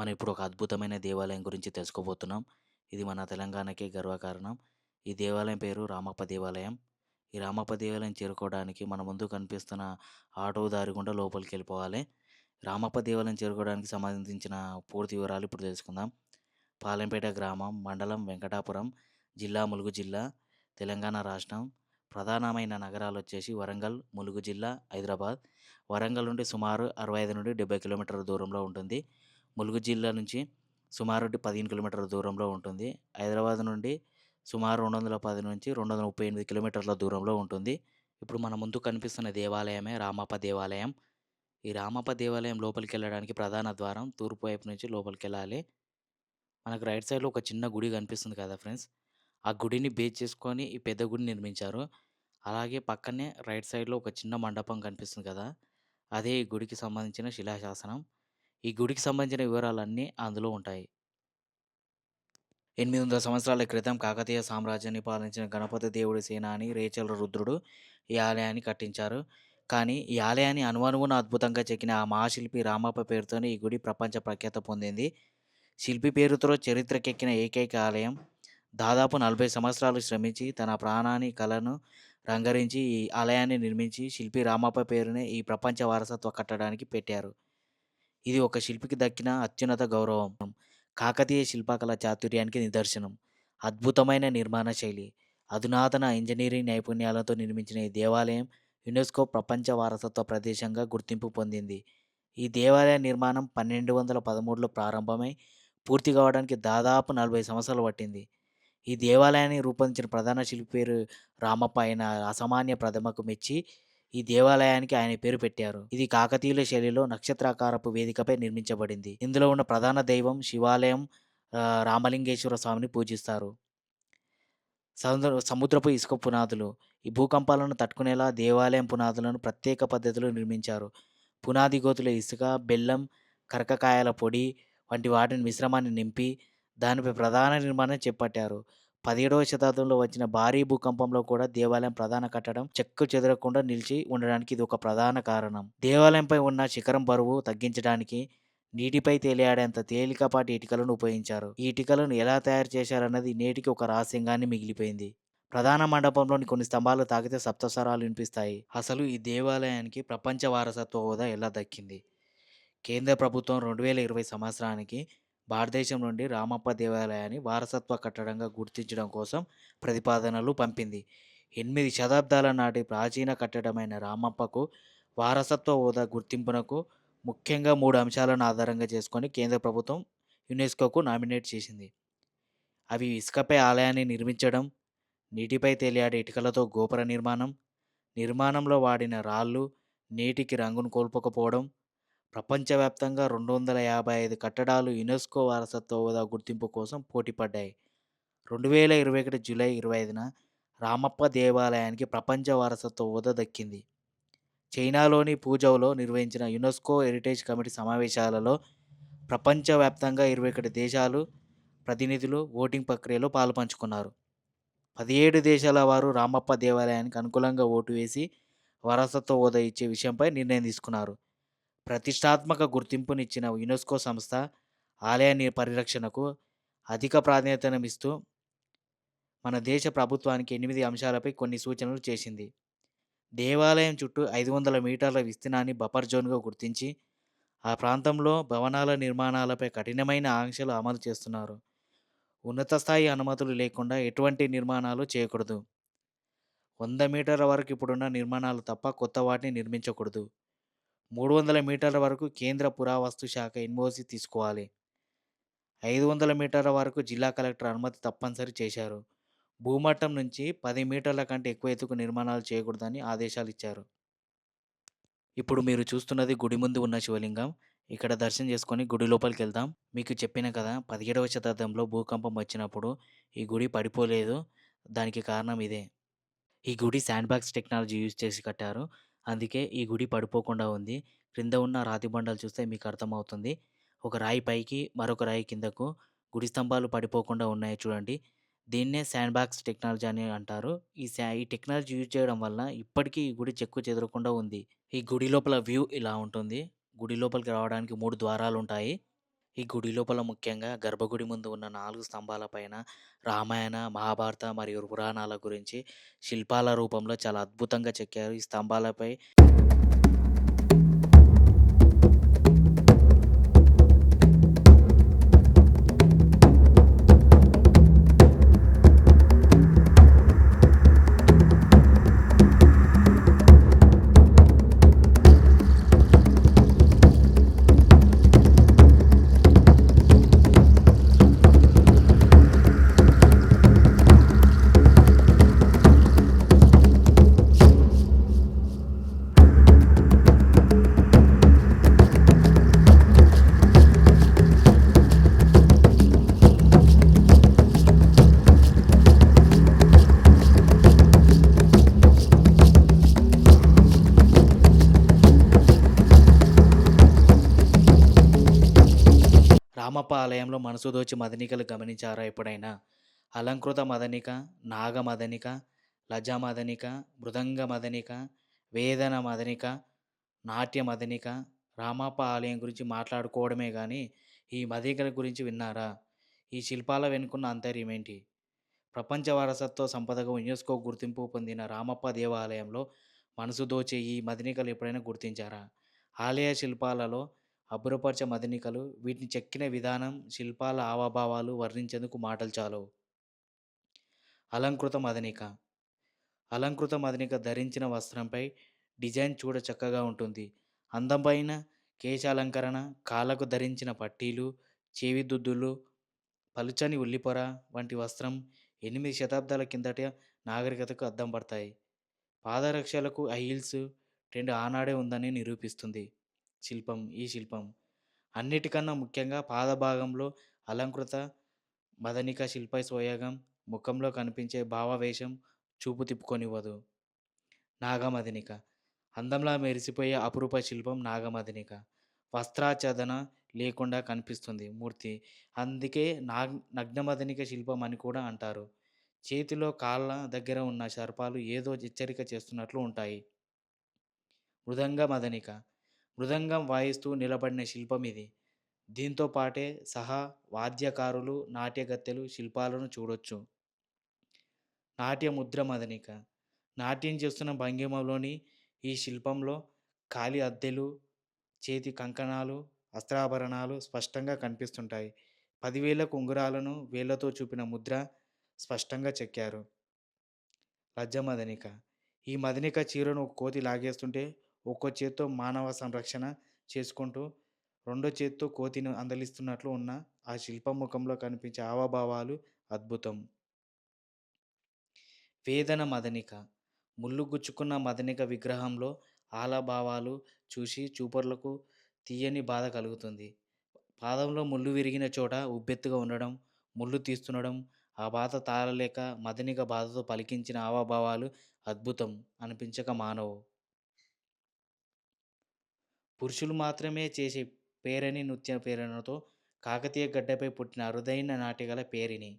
మనం ఇప్పుడు ఒక అద్భుతమైన దేవాలయం గురించి తెలుసుకోబోతున్నాం. ఇది మన తెలంగాణకే గర్వకారణం. ఈ దేవాలయం పేరు రామప్ప దేవాలయం. ఈ రామప్ప దేవాలయం చేరుకోవడానికి మన ముందు కనిపిస్తున్న ఆటో దారి గుండా లోపలికి వెళ్ళిపోవాలి రామప్ప దేవాలయం చేరుకోవడానికి సంబంధించిన పూర్తి వివరాలు ఇప్పుడు తెలుసుకుందాం. పాలెంపేట గ్రామం, మండలం వెంకటాపురం, జిల్లా ములుగు జిల్లా, తెలంగాణ రాష్ట్రం. ప్రధానమైన నగరాలు వచ్చేసి వరంగల్, ములుగు జిల్లా, హైదరాబాద్. వరంగల్ నుండి సుమారు 65 నుండి 70 కిలోమీటర్ల దూరంలో ఉంటుంది. ములుగు జిల్లా నుంచి సుమారు 15 కిలోమీటర్ల దూరంలో ఉంటుంది. హైదరాబాద్ నుండి సుమారు 210 నుంచి 238 కిలోమీటర్ల దూరంలో ఉంటుంది. ఇప్పుడు మన ముందు కనిపిస్తున్న దేవాలయమే రామప్ప దేవాలయం. ఈ రామప్ప దేవాలయం లోపలికి వెళ్ళడానికి ప్రధాన ద్వారం తూర్పు వైపు నుంచి లోపలికెళ్ళాలి. మనకు రైట్ సైడ్‌లో ఒక చిన్న గుడి కనిపిస్తుంది కదా ఫ్రెండ్స్! ఆ గుడిని బేస్ చేసుకొని ఈ పెద్ద గుడిని నిర్మించారు. అలాగే పక్కనే రైట్ సైడ్‌లో ఒక చిన్న మండపం కనిపిస్తుంది కదా! అదే ఈ గుడికి సంబంధించిన శిలాశాసనం. ఈ గుడికి సంబంధించిన వివరాలన్నీ అందులో ఉంటాయి. 800 సంవత్సరాల క్రితం కాకతీయ సామ్రాజ్యాన్ని పాలించిన గణపతి దేవుడి సేనాని రేచల రుద్రుడు ఈ ఆలయాన్ని కట్టించారు. కానీ ఈ ఆలయాన్ని అనువనువున అద్భుతంగా చెక్కిన ఆ మహాశిల్పి రామప్ప పేరుతోనే ఈ గుడి ప్రపంచ ప్రఖ్యాత పొందింది. శిల్పి పేరుతో చరిత్రకెక్కిన ఏకైక ఆలయం. దాదాపు 40 సంవత్సరాలు శ్రమించి తన ప్రాణాన్ని, కళను రంగరించి ఈ ఆలయాన్ని నిర్మించి శిల్పి రామప్ప పేరునే ఈ ప్రపంచ వారసత్వ కట్టడానికి పెట్టారు. ఇది ఒక శిల్పికి దక్కిన అత్యున్నత గౌరవం. కాకతీయ శిల్పకళ చాతుర్యానికి నిదర్శనం. అద్భుతమైన నిర్మాణ శైలి, అధునాతన ఇంజనీరింగ్ నైపుణ్యాలతో నిర్మించిన ఈ దేవాలయం యునెస్కో ప్రపంచ వారసత్వ ప్రదేశంగా గుర్తింపు పొందింది. ఈ దేవాలయ నిర్మాణం 1213లో ప్రారంభమై పూర్తి కావడానికి దాదాపు 40 సంవత్సరాలు పట్టింది. ఈ దేవాలయాన్ని రూపొందించిన ప్రధాన శిల్పి పేరు రామప్ప అయిన అసామాన్య ప్రతిమకు మెచ్చి ఈ దేవాలయానికి ఆయన పేరు పెట్టారు. ఇది కాకతీయుల శైలిలో నక్షత్రాకారపు వేదికపై నిర్మించబడింది. ఇందులో ఉన్న ప్రధాన దైవం శివాలయం రామలింగేశ్వర స్వామిని పూజిస్తారు. సముద్ర సముద్రపు ఇసుక పునాదులు. ఈ భూకంపాలను తట్టుకునేలా దేవాలయం పునాదులను ప్రత్యేక పద్ధతిలో నిర్మించారు. పునాది గోతుల ఇసుక, బెల్లం, కరకకాయల పొడి వంటి వాటిని మిశ్రమాన్ని నింపి దానిపై ప్రధాన నిర్మాణం చేపట్టారు. 17వ శతాబ్దంలో వచ్చిన భారీ భూకంపంలో కూడా దేవాలయం ప్రధాన కట్టడం చెక్కు చెదరకుండా నిలిచి ఉండడానికి ఇది ఒక ప్రధాన కారణం. దేవాలయంపై ఉన్న శిఖరం బరువు తగ్గించడానికి నీటిపై తేలియాడేంత తేలికపాటి ఇటుకలను ఉపయోగించారు. ఈ ఇటుకలను ఎలా తయారు చేశారన్నది నేటికి ఒక రహస్యంగానే మిగిలిపోయింది. ప్రధాన మండపంలోని కొన్ని స్తంభాలు తాకితే సప్తస్వరాలు వినిపిస్తాయి. అసలు ఈ దేవాలయానికి ప్రపంచ వారసత్వ హోదా ఎలా దక్కింది? కేంద్ర ప్రభుత్వం 2020 సంవత్సరానికి భారతదేశం నుండి రామప్ప దేవాలయాన్ని వారసత్వ కట్టడంగా గుర్తించడం కోసం ప్రతిపాదనలు పంపింది. ఎనిమిది శతాబ్దాల నాటి ప్రాచీన కట్టడమైన రామప్పకు వారసత్వ హోదా గుర్తింపునకు ముఖ్యంగా మూడు అంశాలను ఆధారంగా చేసుకొని కేంద్ర ప్రభుత్వం యునెస్కోకు నామినేట్ చేసింది. అవి ఇసుకపై ఆలయాన్ని నిర్మించడం, నీటిపై తేలియాడే ఇటుకలతో గోపుర నిర్మాణం, నిర్మాణంలో వాడిన రాళ్ళు నీటికి రంగును కోల్పోకపోవడం. ప్రపంచవ్యాప్తంగా 255 కట్టడాలు యునెస్కో వారసత్వ హోదా గుర్తింపు కోసం పోటీపడ్డాయి. 2021 జూలై 25న రామప్ప దేవాలయానికి ప్రపంచ వారసత్వ హోదా దక్కింది. చైనాలోని పూజౌలో నిర్వహించిన యునెస్కో హెరిటేజ్ కమిటీ సమావేశాలలో ప్రపంచవ్యాప్తంగా 21 దేశాలు ప్రతినిధులు ఓటింగ్ ప్రక్రియలో పాలుపంచుకున్నారు. 17 దేశాల వారు రామప్ప దేవాలయానికి అనుకూలంగా ఓటు వేసి వారసత్వ హోదా ఇచ్చే విషయంపై నిర్ణయం తీసుకున్నారు. ప్రతిష్టాత్మక గుర్తింపునిచ్చిన యునెస్కో సంస్థ ఆలయ పరిరక్షణకు అధిక ప్రాధాన్యతనిస్తూ మన దేశ ప్రభుత్వానికి ఎనిమిది అంశాలపై కొన్ని సూచనలు చేసింది. దేవాలయం చుట్టూ 500 మీటర్ల విస్తీర్ణాన్ని బఫర్ జోన్‌గా గుర్తించి ఆ ప్రాంతంలో భవనాల నిర్మాణాలపై కఠినమైన ఆంక్షలు అమలు చేస్తున్నారు. ఉన్నత స్థాయి అనుమతులు లేకుండా ఎటువంటి నిర్మాణాలు చేయకూడదు. వంద మీటర్ల వరకు ఇప్పుడున్న నిర్మాణాలు తప్ప కొత్త వాటిని నిర్మించకూడదు. 300 మీటర్ల వరకు కేంద్ర పురావస్తు శాఖ ఎన్ఓసి తీసుకోవాలి. 500 మీటర్ల వరకు జిల్లా కలెక్టర్ అనుమతి తప్పనిసరి చేశారు. భూమట్టం నుంచి పది మీటర్ల కంటే ఎక్కువ ఎత్తుకు నిర్మాణాలు చేయకూడదని ఆదేశాలు ఇచ్చారు ఇప్పుడు మీరు చూస్తున్నది గుడి ముందు ఉన్న శివలింగం. ఇక్కడ దర్శనం చేసుకొని గుడి లోపలికి వెళ్దాం మీకు చెప్పిన కదా 17వ శతాబ్దంలో భూకంపం వచ్చినప్పుడు ఈ గుడి పడిపోలేదు. దానికి కారణం ఇదే. ఈ గుడి శాండ్‌బాగ్స్ టెక్నాలజీ యూజ్ చేసి కట్టారు. అందుకే ఈ గుడి పడిపోకుండా ఉంది. క్రింద ఉన్న రాతి బండలు చూస్తే మీకు అర్థమవుతుంది. ఒక రాయి పైకి, మరొక రాయి కిందకు గుడి స్తంభాలు పడిపోకుండా ఉన్నాయి చూడండి. దీన్నే శాండ్ బాక్స్ టెక్నాలజీ అని అంటారు. ఈ శా ఈ టెక్నాలజీ యూజ్ చేయడం వలన ఇప్పటికీ ఈ గుడి చెక్కు చెదరకుండా ఉంది. ఈ గుడి లోపల వ్యూ ఇలా ఉంటుంది. గుడి లోపలికి రావడానికి మూడు ద్వారాలు ఉంటాయి ఈ గుడి లోపల ముఖ్యంగా గర్భగుడి ముందు ఉన్న నాలుగు స్తంభాల పైన రామాయణ, మహాభారత మరియు పురాణాల గురించి శిల్పాల రూపంలో చాలా అద్భుతంగా చెక్కారు. ఈ స్తంభాలపై రామప్ప ఆలయంలో మనసు దోచి మదనికలు గమనించారా ఎప్పుడైనా? అలంకృత మదనిక, నాగ మదనిక, లజ మదనిక, మృదంగ మదనిక, వేదన మదనిక, నాట్య మదనిక. రామప్ప ఆలయం గురించి మాట్లాడుకోవడమే కానీ ఈ మదనికల గురించి విన్నారా? ఈ శిల్పాల వెనుకున్న అంతర్యం ఏంటి? ప్రపంచ వారసత్వ సంపదగా యునెస్కో గుర్తింపు పొందిన రామప్ప దేవాలయంలో మనసు దోచే ఈ మదనికలు ఎప్పుడైనా గుర్తించారా? ఆలయ శిల్పాలలో అబ్బురపరిచే మదనికలు, వీటిని చెక్కిన విధానం, శిల్పాల ఆవాభావాలు వర్ణించేందుకు మాటలు చాలవు. అలంకృత మదనిక అలంకృత మదనిక ధరించిన వస్త్రంపై డిజైన్ చూడ చక్కగా ఉంటుంది. అందమైన కేశాలంకరణ, కాళ్ళకు ధరించిన పట్టీలు, చెవి దుద్దులు, పలుచని ఉల్లిపొర వంటి వస్త్రం ఎనిమిది శతాబ్దాల కిందట నాగరికతకు అద్దం పడతాయి. పాదరక్షలకు హీల్స్ ట్రెండ్ ఆనాడే ఉందని నిరూపిస్తుంది శిల్పం ఈ శిల్పం. అన్నిటికన్నా ముఖ్యంగా పాదభాగంలో అలంకృత మదనిక శిల్ప సోయగం, ముఖంలో కనిపించే భావవేషం చూపు తిప్పుకొనివ్వదు నాగమదనిక అందంలా మెరిసిపోయే అపురూప శిల్పం నాగమదనిక. వస్త్రాచ్ఛాదన లేకుండా కనిపిస్తుంది మూర్తి. అందుకే నాగ్ నగ్నమదనిక శిల్పం అని కూడా అంటారు. చేతిలో, కాళ్ళ దగ్గర ఉన్న సర్పాలు ఏదో హెచ్చరిక చేస్తున్నట్లు ఉంటాయి. మృదంగ మదనిక మృదంగం వాయిస్తూ నిలబడిన శిల్పం ఇది. దీంతో పాటే సహా వాద్యకారులు, నాట్యగత్తెలు శిల్పాలను చూడొచ్చు. నాట్య ముద్ర మదనిక నాట్యం చేస్తున్న భంగిమలోని ఈ శిల్పంలో కాలి అద్దెలు, చేతి కంకణాలు, అస్త్రాభరణాలు స్పష్టంగా కనిపిస్తుంటాయి. పదివేల ఉంగరాలను వేళ్ళతో చూపిన ముద్ర స్పష్టంగా చెక్కారు. లజ్జ మదనిక ఈ మదనిక చీరను ఒక కోతి లాగేస్తుంటే ఒక్కో చేత్తో మానవ సంరక్షణ చేసుకుంటూ, రెండో చేత్తో కోతిని అందలిస్తున్నట్లు ఉన్న ఆ శిల్పం ముఖంలో కనిపించే హావభావాలు అద్భుతం. వేదన మదనిక ముల్లు గుచ్చుకున్న మదనిక విగ్రహంలో ఆలభావాలు చూసి చూపర్లకు తీయని బాధ కలుగుతుంది. పాదంలో ముల్లు విరిగిన చోట ఉబ్బెత్తుగా ఉండడం, ముల్లు తీస్తుండడం, ఆ బాధ తాళలేక మదనిక బాధతో పలికించిన హావభావాలు అద్భుతం అనిపించక మానవు. పురుషులు మాత్రమే చేసే పేరని నృత్య ప్రేరణతో కాకతీయ గడ్డపై పుట్టిన అరుదైన నాటికల పేరిని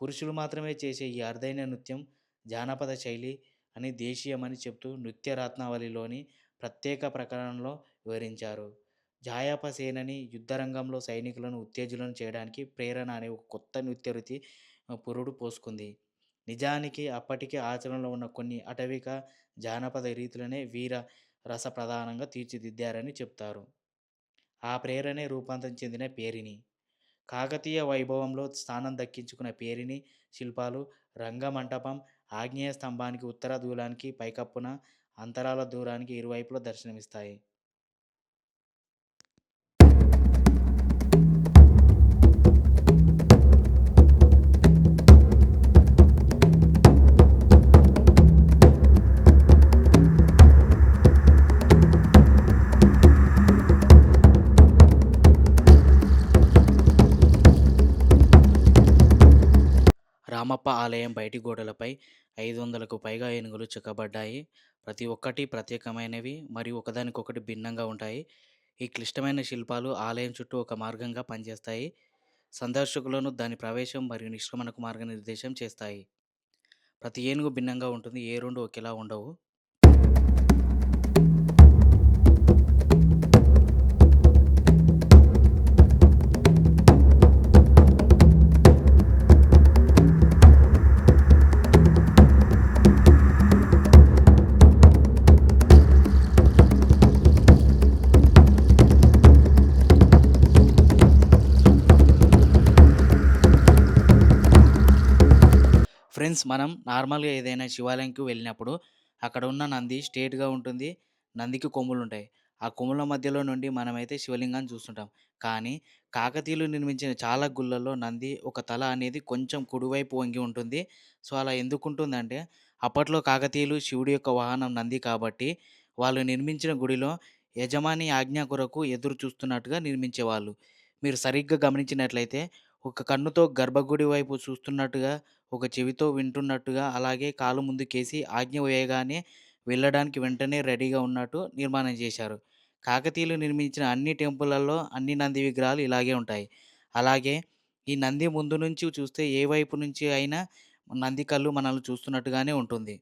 పురుషులు మాత్రమే చేసే ఈ అరుదైన నృత్యం జానపద శైలి అని దేశీయమని చెప్తూ నృత్య రత్నావళిలోని ప్రత్యేక ప్రకరణలో వివరించారు. జాయాప సేనని యుద్ధరంగంలో సైనికులను ఉత్తేజులను చేయడానికి ప్రేరణ అనే ఒక కొత్త నృత్య రీతి పురుడు పోసుకుంది. నిజానికి అప్పటికే ఆచరణలో ఉన్న కొన్ని అటవిక, జానపద రీతులనే వీర రసప్రధానంగా తీర్చిదిద్దారని చెప్తారు. ఆ ప్రేరణే రూపాంతరం చెందిన పేరిణి. కాకతీయ వైభవంలో స్థానం దక్కించుకున్న పేరిణి శిల్పాలు రంగమంటపం, ఆగ్నేయ స్తంభానికి ఉత్తర దూలానికి పైకప్పున అంతరాల దూరానికి ఇరువైపులా దర్శనమిస్తాయి. రామప్ప ఆలయం బయటి గోడలపై ఐదు వందలకు పైగా ఏనుగులు చెక్కబడ్డాయి. ప్రతి ఒక్కటి ప్రత్యేకమైనవి మరియు ఒకదానికొకటి భిన్నంగా ఉంటాయి. ఈ క్లిష్టమైన శిల్పాలు ఆలయం చుట్టూ ఒక మార్గంగా పనిచేస్తాయి. సందర్శకులను దాని ప్రవేశం మరియు నిష్క్రమణకు మార్గనిర్దేశం చేస్తాయి. ప్రతి ఏనుగు భిన్నంగా ఉంటుంది. ఏ రెండు ఒకేలా ఉండవు. ఫ్రెండ్స్ మనం నార్మల్‌గా ఏదైనా శివాలయంకి వెళ్ళినప్పుడు అక్కడ ఉన్న నంది స్ట్రేట్గా ఉంటుంది. నందికి కొమ్ములు ఉంటాయి ఆ కొమ్ముల మధ్యలో నుండి మనమైతే శివలింగాన్ని చూస్తుంటాం. కానీ కాకతీయులు నిర్మించిన చాలా గుళ్ళల్లో నంది ఒక తల అనేది కొంచెం కుడివైపు వంగి ఉంటుంది. సో, అలా ఎందుకుంటుందంటే అప్పట్లో కాకతీయులు శివుడి యొక్క వాహనం నంది కాబట్టి వాళ్ళు నిర్మించిన గుడిలో యజమాని ఆజ్ఞ కొరకు ఎదురు చూస్తున్నట్టుగా నిర్మించేవాళ్ళు. మీరు సరిగ్గా గమనించినట్లయితే ఒక కన్నుతో గర్భగుడి వైపు చూస్తున్నట్టుగా, ఒక చెవితో వింటున్నట్టుగా, అలాగే కాలు ముందుకేసి ఆజ్ఞ వేయగానే వెళ్ళడానికి వెంటనే రెడీగా ఉన్నట్టు నిర్మాణం చేశారు. కాకతీయులు నిర్మించిన అన్ని టెంపుల్‌లలో అన్ని నంది విగ్రహాలు ఇలాగే ఉంటాయి. అలాగే ఈ నంది ముందు నుంచి చూస్తే ఏ వైపు నుంచి అయినా నంది కళ్ళు మనల్ని చూస్తున్నట్టుగానే ఉంటుంది.